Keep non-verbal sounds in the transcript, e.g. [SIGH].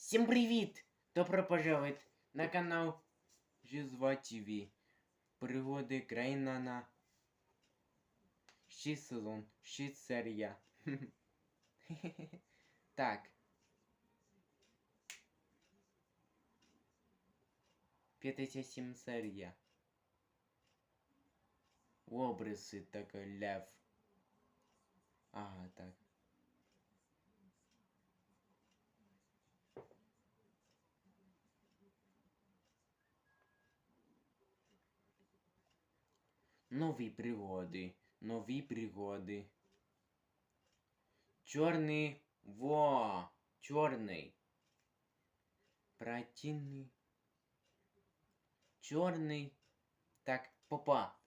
Всем привіт! Добро пожаловать на канал Жизва ТВ. Пригоди країна на 6 сезон, 6 серія. [LAUGHS] Так. П'ятдесят сім серія. Обриси так лев. Ага, так. Нові пригоди, нові пригоди. Чорний во, чорний. Противний. Чорний. Так, попа.